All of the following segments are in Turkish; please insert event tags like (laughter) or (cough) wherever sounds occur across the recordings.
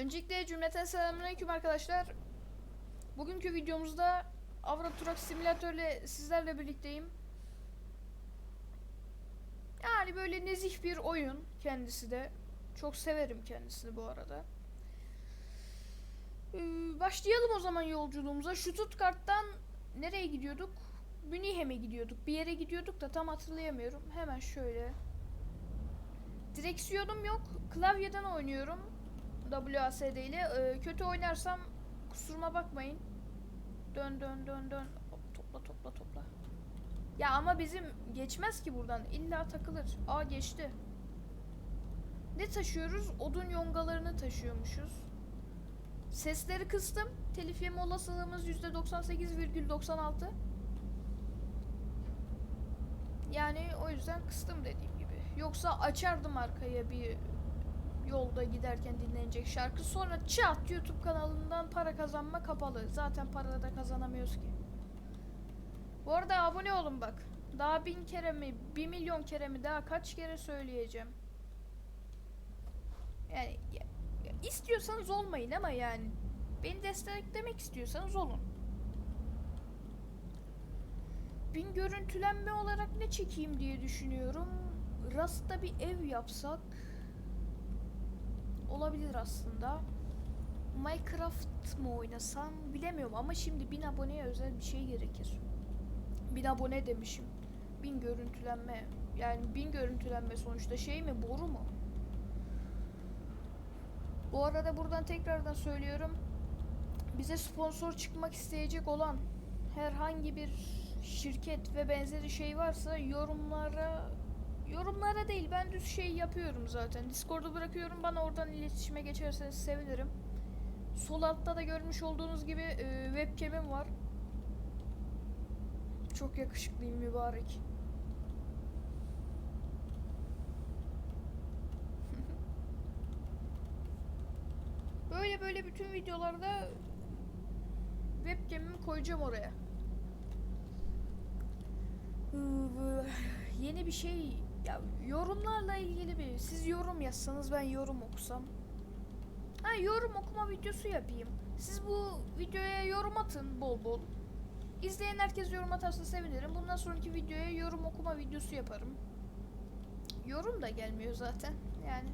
Öncelikle cümleten selamünaleyküm arkadaşlar. Bugünkü videomuzda Avra Truck Simülatör ile sizlerle birlikteyim. Yani böyle nezih bir oyun kendisi de. Çok severim kendisini bu arada. Ee, başlayalım o zaman yolculuğumuza. Stuttgart'tan nereye gidiyorduk? Münih'e mi gidiyorduk? Bir yere gidiyorduk da tam hatırlayamıyorum. Hemen şöyle. Direksiyonum yok. Klavyeden oynuyorum. WASD ile. Ee, kötü oynarsam kusuruma bakmayın. Dön dön dön dön. Topla topla topla. Ya ama bizim geçmez ki buradan. İlla takılır. Aa geçti. Ne taşıyoruz? Odun yongalarını taşıyormuşuz. Sesleri kıstım. Telif yeme olasılığımız %98,96. Yani o yüzden kıstım dediğim gibi. Yoksa açardım arkaya bir yolda giderken dinlenecek şarkı. Sonra çat YouTube kanalından para kazanma kapalı. Zaten para da kazanamıyoruz ki. Bu arada abone olun bak. Daha bin kere mi, bir milyon kere mi daha kaç kere söyleyeceğim. Yani ya, ya istiyorsanız olmayın ama yani beni desteklemek istiyorsanız olun. Bin görüntülenme olarak ne çekeyim diye düşünüyorum. Rast'ta bir ev yapsak olabilir aslında. Minecraft mı oynasam bilemiyorum ama şimdi bin aboneye özel bir şey gerekir. Bin abone demişim. Bin görüntülenme. Yani bin görüntülenme sonuçta şey mi boru mu? Bu arada buradan tekrardan söylüyorum. Bize sponsor çıkmak isteyecek olan herhangi bir şirket ve benzeri şey varsa yorumlara yorumlara değil ben düz şey yapıyorum zaten. Discord'u bırakıyorum bana oradan iletişime geçerseniz sevinirim. Sol altta da görmüş olduğunuz gibi e, webcam'im var. Çok yakışıklıyım mübarek. (laughs) böyle böyle bütün videolarda webcam'imi koyacağım oraya. Yeni bir şey ya yorumlarla ilgili bir siz yorum yazsanız ben yorum okusam. Ha yorum okuma videosu yapayım. Siz bu videoya yorum atın bol bol. İzleyen herkes yorum atarsa sevinirim. Bundan sonraki videoya yorum okuma videosu yaparım. Yorum da gelmiyor zaten. Yani.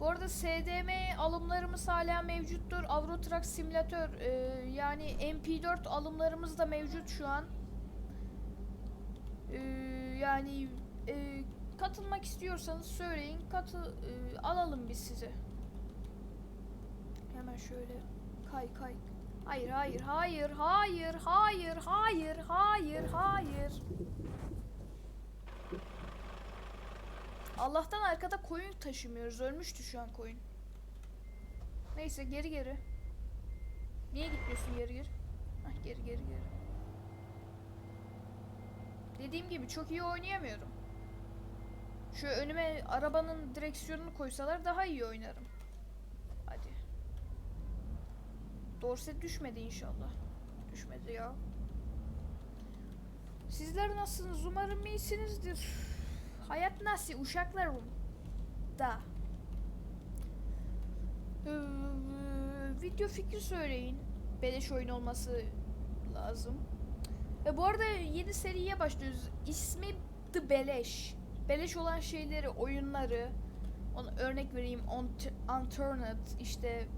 Bu arada SDM alımlarımız hala mevcuttur. Avro Truck Simülatör e, yani MP4 alımlarımız da mevcut şu an. E, yani e, katılmak istiyorsanız söyleyin. Katı e, alalım biz sizi. Hemen şöyle kay kay. Hayır hayır hayır hayır hayır hayır hayır hayır. Allah'tan arkada koyun taşımıyoruz. Ölmüştü şu an koyun. Neyse geri geri. Niye gitmiyorsun geri geri? Hah geri geri geri. Dediğim gibi çok iyi oynayamıyorum. Şu önüme arabanın direksiyonunu koysalar daha iyi oynarım. Hadi. Dorset düşmedi inşallah. Düşmedi ya. Sizler nasılsınız? Umarım iyisinizdir. Hayat nasıl uşaklarım? Da. Ee, video fikri söyleyin. Beleş oyun olması lazım. E bu arada yeni seriye başlıyoruz. İsmi The Beleş. Beleş olan şeyleri, oyunları. Ona örnek vereyim. Unturned işte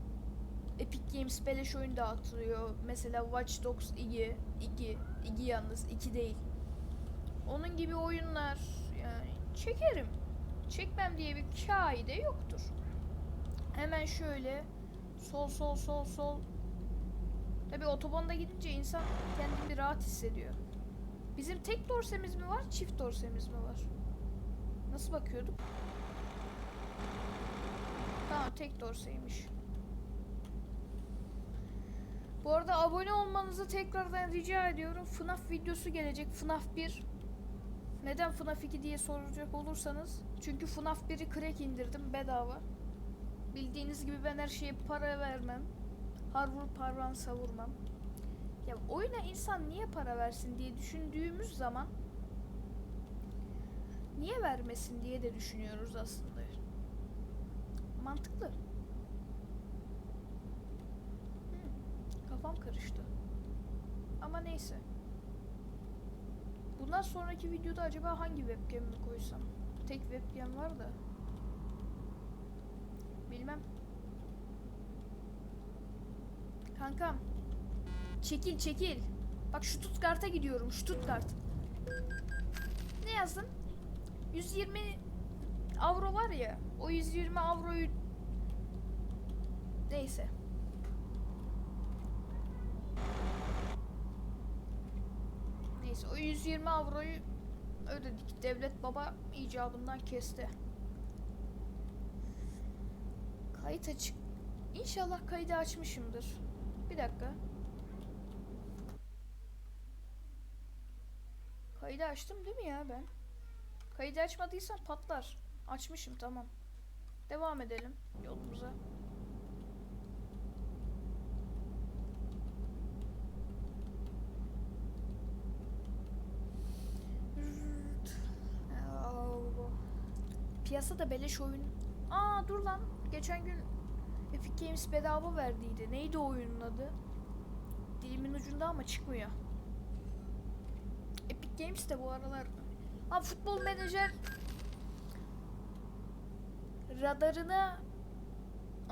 Epic Games beleş oyun dağıtılıyor. Mesela Watch Dogs 2, 2, 2 yalnız 2 değil. Onun gibi oyunlar yani çekerim. Çekmem diye bir kaide yoktur. Hemen şöyle sol sol sol sol. Tabi otobanda gidince insan kendini rahat hissediyor. Bizim tek dorsemiz mi var, çift dorsemiz mi var? Nasıl bakıyorduk? Tamam tek dorseymiş. Bu arada abone olmanızı tekrardan rica ediyorum. FNAF videosu gelecek. FNAF 1. Neden FNAF 2 diye soracak olursanız. Çünkü FNAF 1'i crack indirdim bedava. Bildiğiniz gibi ben her şeye para vermem har vurup parmağını savurmam. Ya oyuna insan niye para versin diye düşündüğümüz zaman niye vermesin diye de düşünüyoruz aslında. Mantıklı. Hmm, kafam karıştı. Ama neyse. Bundan sonraki videoda acaba hangi webcam'imi koysam? Tek webcam var da. Bilmem. Kankam. Çekil çekil. Bak Stuttgart'a gidiyorum. Stuttgart. Ne yazdın? 120 avro var ya. O 120 avroyu neyse. Neyse o 120 avroyu ödedik. Devlet baba icabından kesti. Kayıt açık. İnşallah kaydı açmışımdır. Bir dakika. Kaydı açtım değil mi ya ben? Kaydı açmadıysam patlar. Açmışım tamam. Devam edelim yolumuza. Piyasada beleş oyun. Aa dur lan. Geçen gün Epic Games bedava verdiydi. Neydi o oyunun adı? Dilimin ucunda ama çıkmıyor. Epic Games de bu aralar. Ha futbol menajer radarına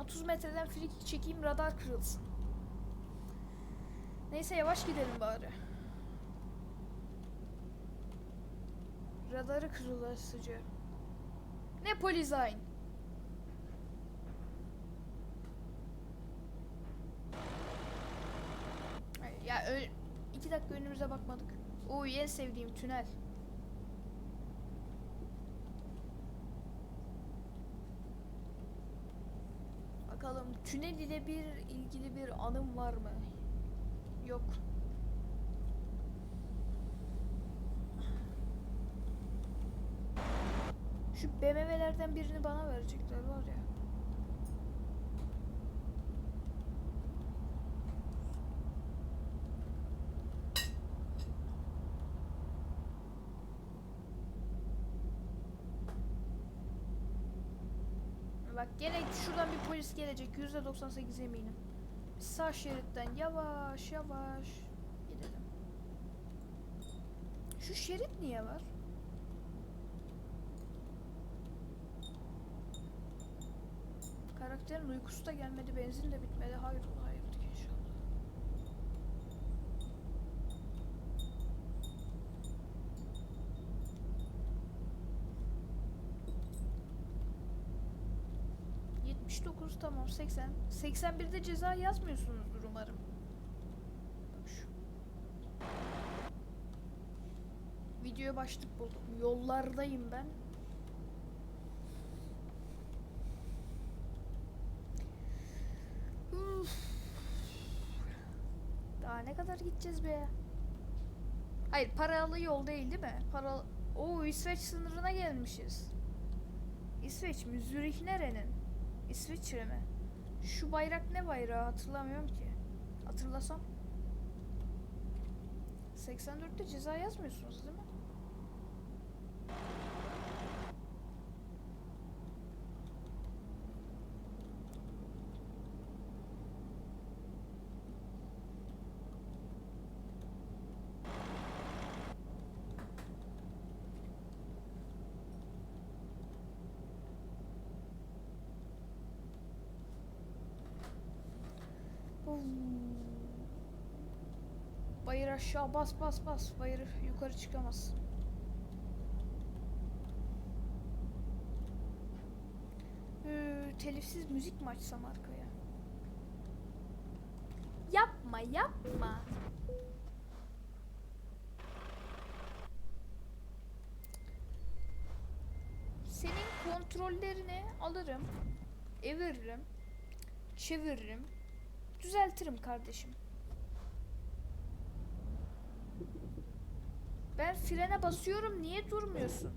30 metreden free çekeyim radar kırılsın. Neyse yavaş gidelim bari. Radarı kırılasıca. Ne polizayn? Ay, Ya ö- iki dakika önümüze bakmadık. Oo en sevdiğim tünel. Bakalım tünel ile bir ilgili bir anım var mı? Yok. Şu BMW'lerden birini bana verecekler var ya. Bak gene şuradan bir polis gelecek. Yüzde 98 eminim. Biz sağ şeritten yavaş yavaş gidelim. Şu şerit niye var? Karakterin uykusu da gelmedi, benzin de bitmedi. Hayrola hayırdır inşallah. ...79 tamam 80... ...81'de ceza yazmıyorsunuzdur umarım. Videoya başlık buldum. Yollardayım ben. Üf. Daha ne kadar gideceğiz be? Hayır paralı yol değil değil mi? Para... Oo İsveç sınırına gelmişiz. İsveç mi? Zürih nerenin? İsviçre mi? Şu bayrak ne bayrağı hatırlamıyorum ki. Hatırlasam. 84'te ceza yazmıyorsunuz değil mi? Bayır aşağı bas bas bas. Bayır yukarı çıkamaz. Ee, telifsiz müzik mi açsam arkaya? Yapma yapma. Senin kontrollerini alırım. Eviririm. Çeviririm. Düzeltirim kardeşim. Ben frene basıyorum niye durmuyorsun?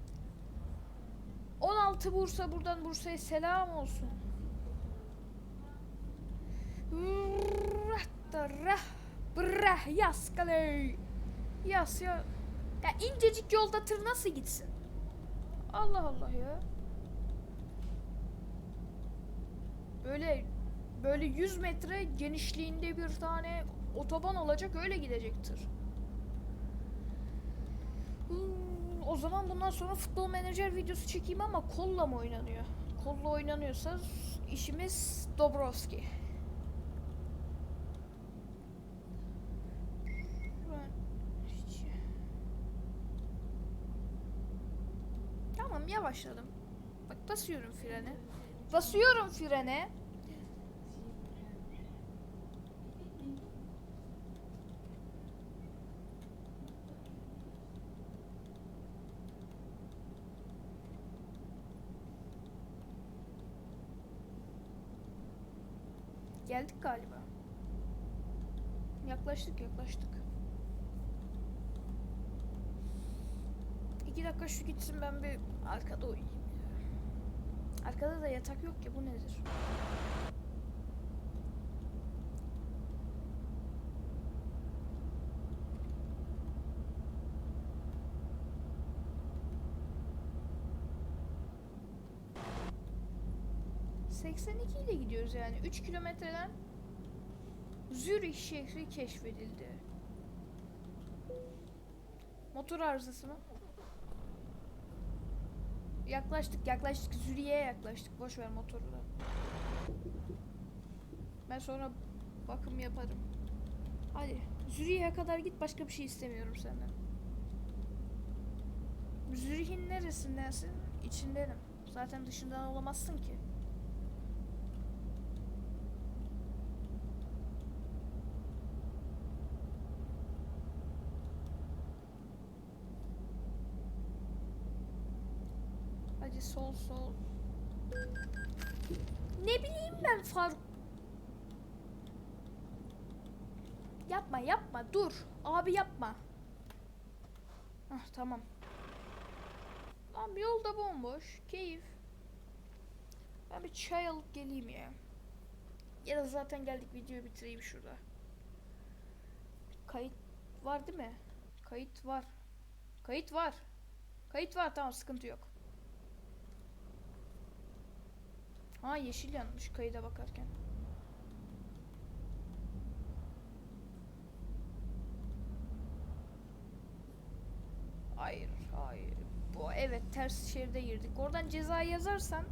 16 Bursa buradan Bursa'ya selam olsun. Rah brah yas kaley. Yas ya. Ya incecik yolda tır nasıl gitsin? Allah Allah ya. Böyle Böyle 100 metre genişliğinde bir tane otoban olacak öyle gidecek tır. Hmm, o zaman bundan sonra futbol menajer videosu çekeyim ama kolla mı oynanıyor? Kolla oynanıyorsa işimiz Dobrovski. Tamam yavaşladım. Bak basıyorum frene. Basıyorum frene. Geldik galiba. Yaklaştık yaklaştık. İki dakika şu gitsin ben bir arkada uyuyayım. ya. Arkada da yatak yok ki bu nedir? ...82 ile gidiyoruz yani. 3 kilometreden... ...Zürih şehri keşfedildi. Motor arızası mı? Yaklaştık yaklaştık Zürih'e yaklaştık. Boş ver motoru. Ben sonra bakım yaparım. Hadi Zürih'e kadar git başka bir şey istemiyorum senden. Zürih'in neresindensin? İçindenim. Zaten dışından olamazsın ki. Hadi sol sol. Ne bileyim ben Faruk. Yapma yapma dur. Abi yapma. Ah tamam. Lan yolda bomboş. Keyif. Ben bir çay alıp geleyim ya. Ya da zaten geldik videoyu bitireyim şurada. Kayıt var değil mi? Kayıt var. Kayıt var. Kayıt var tamam sıkıntı yok. Ha yeşil yanmış kayıda bakarken. Hayır, hayır. Bu evet ters şeride girdik. Oradan cezayı yazarsan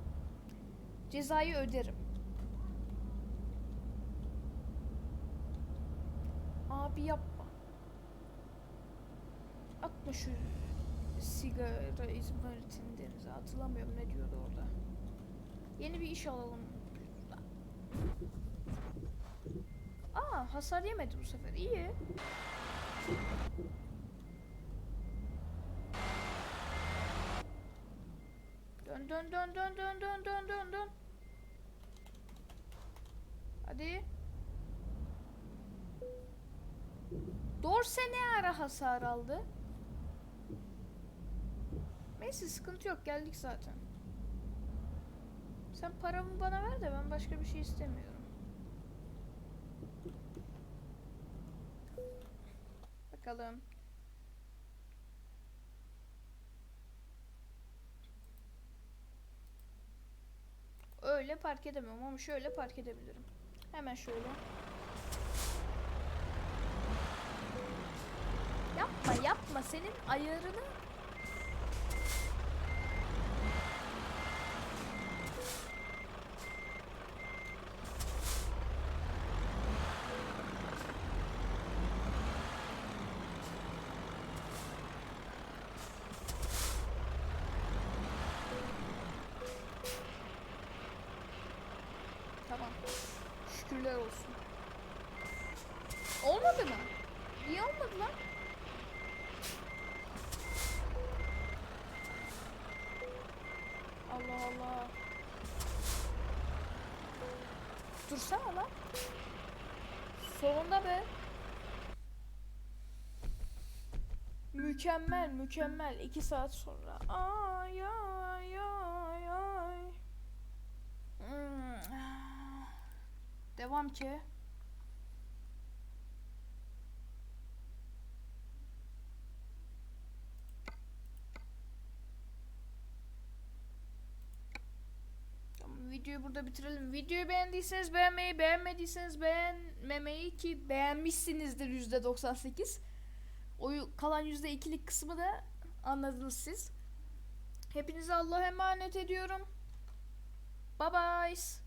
cezayı öderim. Abi yapma. Atma şu sigara izmaritini denize. Hatırlamıyorum ne diyordu orada. Yeni bir iş alalım. Aa hasar yemedi bu sefer. İyi. Dön dön dön dön dön dön dön dön dön. Hadi. Dorse ne ara hasar aldı? Neyse sıkıntı yok geldik zaten. Sen paramı bana ver de ben başka bir şey istemiyorum. Bakalım. Öyle park edemem ama şöyle park edebilirim. Hemen şöyle. Yapma yapma senin ayarını Tamam. Şükürler olsun. Olmadı mı? Niye olmadı lan? Allah Allah. Dursana lan. Sonunda be. Mükemmel, mükemmel. İki saat sonra. Ay ay ay ay. Hmm. Devam ki. Tamam, video videoyu burada bitirelim. Videoyu beğendiyseniz beğenmeyi, beğenmediyseniz beğenmemeyi ki beğenmişsinizdir %98. O kalan %2'lik kısmı da anladınız siz. Hepinize Allah'a emanet ediyorum. Bye bye.